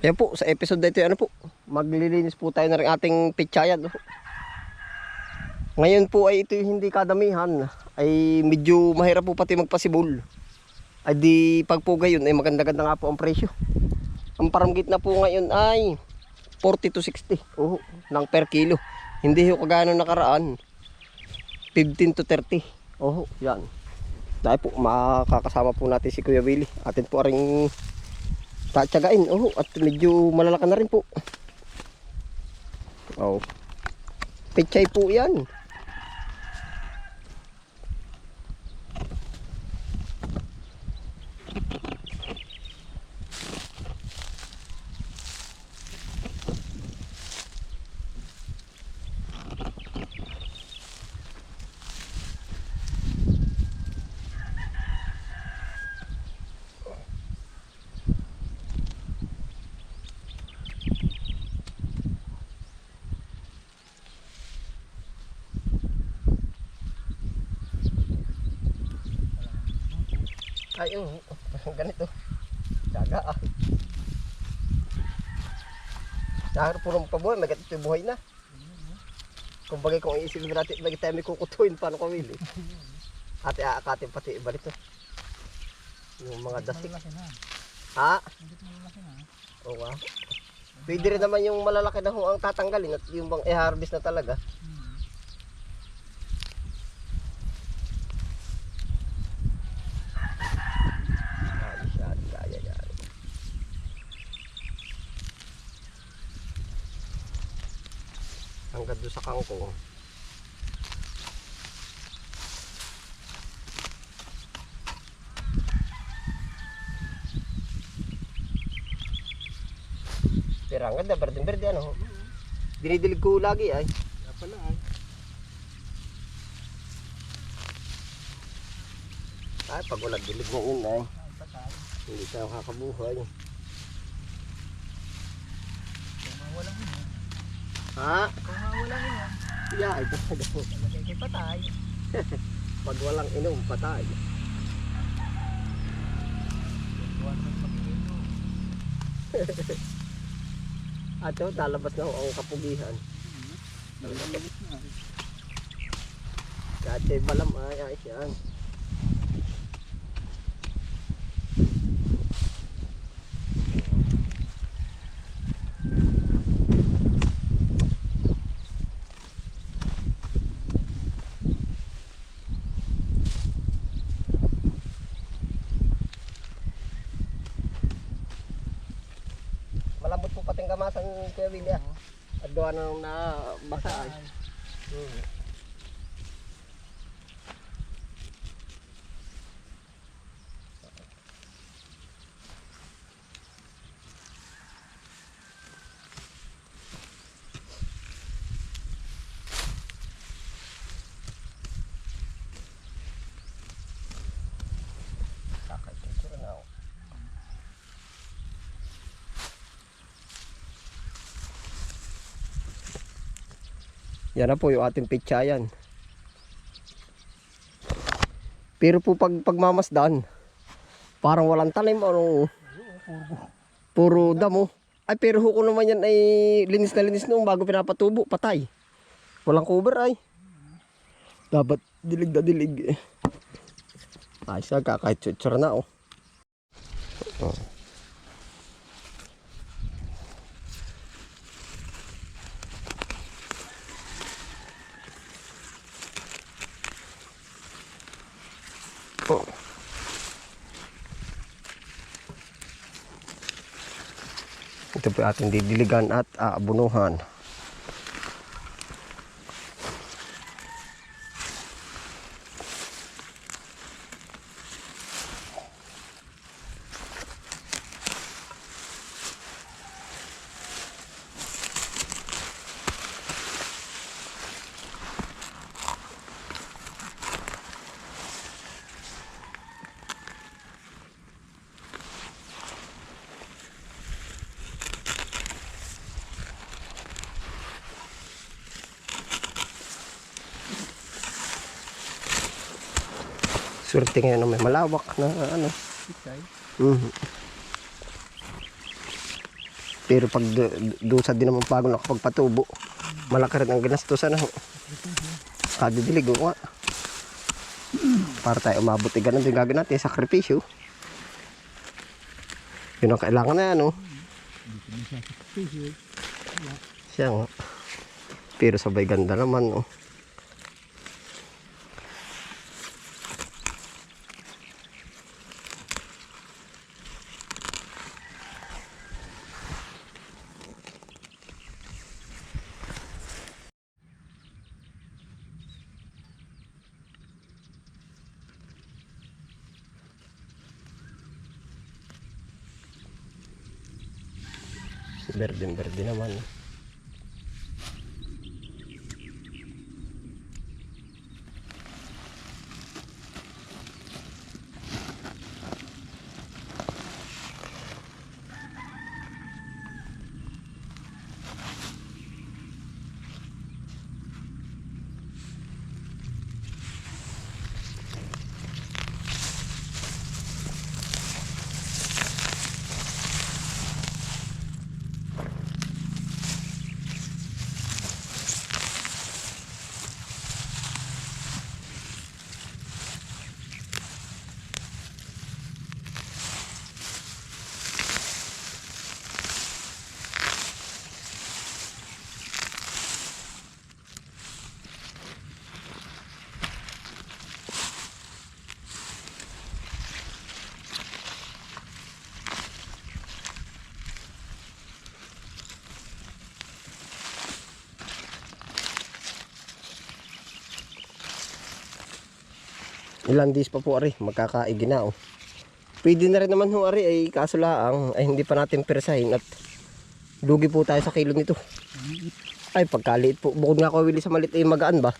Kaya po, sa episode na ano po, maglilinis po tayo na rin ating pitsayan. no? Ngayon po ay ito yung hindi kadamihan. Ay medyo mahirap po pati magpasibol. Ay di pag po gayon ay maganda-ganda nga po ang presyo. Ang paramgit na po ngayon ay 40 to 60. Oh, ng per kilo. Hindi ho kagano nakaraan. 15 to 30. Oh, yan. Dahil po makakasama po natin si Kuya Willie. Atin po ring tatsagain. Oh, at medyo malalaka na rin po. Oh. Pichay po yan. Ay, oh, ganito. Daga ah. Dahil purong pabuhay, may ganito yung buhay na. Kung bagay kung iisipin natin, bagay tayo may kukutuin, paano kami eh. Ate aakatin pati iba nito. Yung mga dasik. Ha? Oo nga. Pwede rin naman yung malalaki na ho ang tatanggalin at yung bang i-harvest na talaga. Hmm. Ayos yan, kaya yan. Hanggang doon sa kangkong. Pero ang ganda, berdeng berde ano. Dinidilig ko lagi ay. Kaya pala ay. Ay, pag wala dilig mo yun ay. Hindi ka makakabuhay. Kung nga walang ino. Ha? Kung nga walang ino. Yeah, ay po. Talagay kay patay. Pag walang inom, patay. Tuwan mo mag-ino. At yun, lalabas na ho ang kapugihan. Kahit kay balam ay ayos yan. Malambot po pating kamasan Kuya Willie. At gawa na basa. Hmm. Yan na po yung ating pitsayan. Pero po pag pagmamasdan, parang walang talim ano, puro damo. Ay pero ko naman yan ay linis na linis nung bago pinapatubo, patay. Walang cover ay. Dapat dilig na dilig. Ay siya kahit chutsura na oh. Oh. Ito po ating didiligan at aabunuhan. Swerte ngayon may malawak na ano. Patay. Mhm. Pero pag du- dusa din naman bago nakapagpatubo, malaki rin ang ginastusan. Ano? Kadidilig o nga. Para tayo umabot, eh, ganun din gagawin natin, sakripisyo. Yun ang kailangan na ano. Siya nga. Pero sabay ganda naman, oh. Berdeng berde naman. Ilang days pa po ari, magkakaigi na oh. Pwede na rin naman ho ari ay kaso laang ay hindi pa natin persahin at lugi po tayo sa kilo nito. Ay pagkaliit po, bukod nga ko wili sa malit ay magaan ba?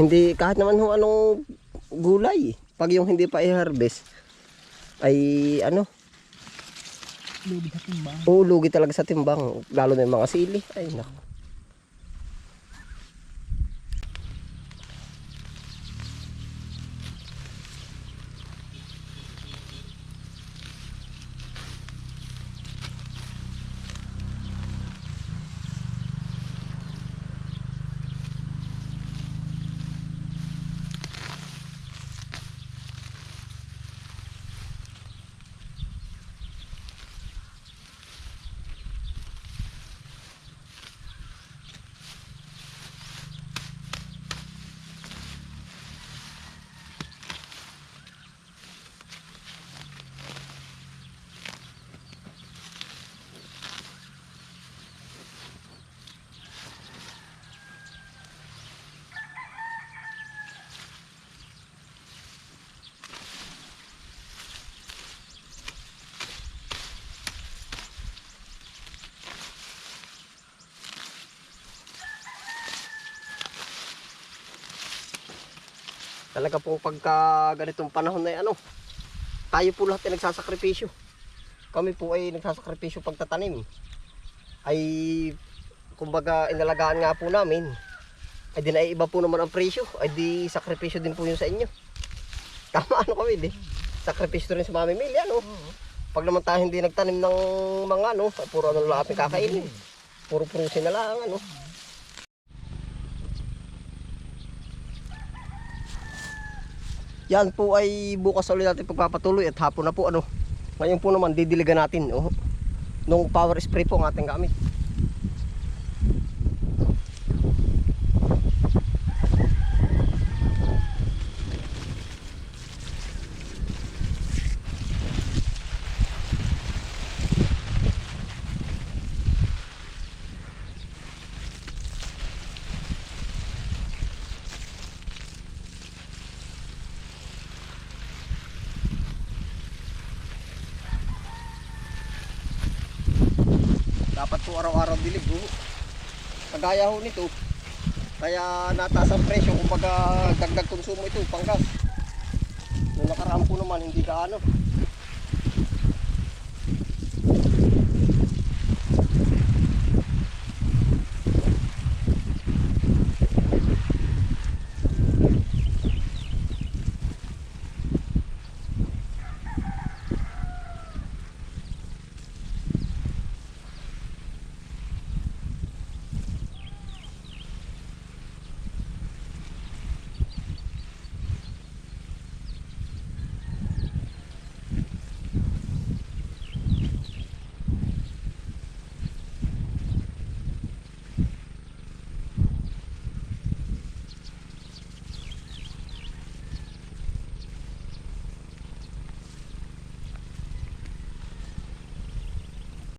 Hindi kahit naman ho anong gulay. Pag yung hindi pa i-harvest ay ano, Lubi sa timbang. Oo, lugi talaga sa timbang. Lalo na yung mga sili. Ay, nako. Talaga po pagka ganitong panahon na ano, tayo po lahat ay nagsasakripisyo. Kami po ay nagsasakripisyo pagtatanim. Ay, kumbaga inalagaan nga po namin. Ay di na iba po naman ang presyo. Ay di sakripisyo din po yun sa inyo. Tama ano kami di. Sakripisyo rin sa mamimili ano. Pag naman tayo hindi nagtanim ng mga ano, puro ano lang ating kakainin. Puro prusin na lang ano. Yan po ay bukas ulit natin pagpapatuloy at hapon na po ano. Ngayon po naman didiligan natin oh. Nung power spray po ang ating gamit. Dapat po araw-araw dilig ho. Kagaya ho nito. Kaya nataas ang presyo kumbaga dagdag konsumo ito panggas. Nung nakaraan po naman hindi ka ano.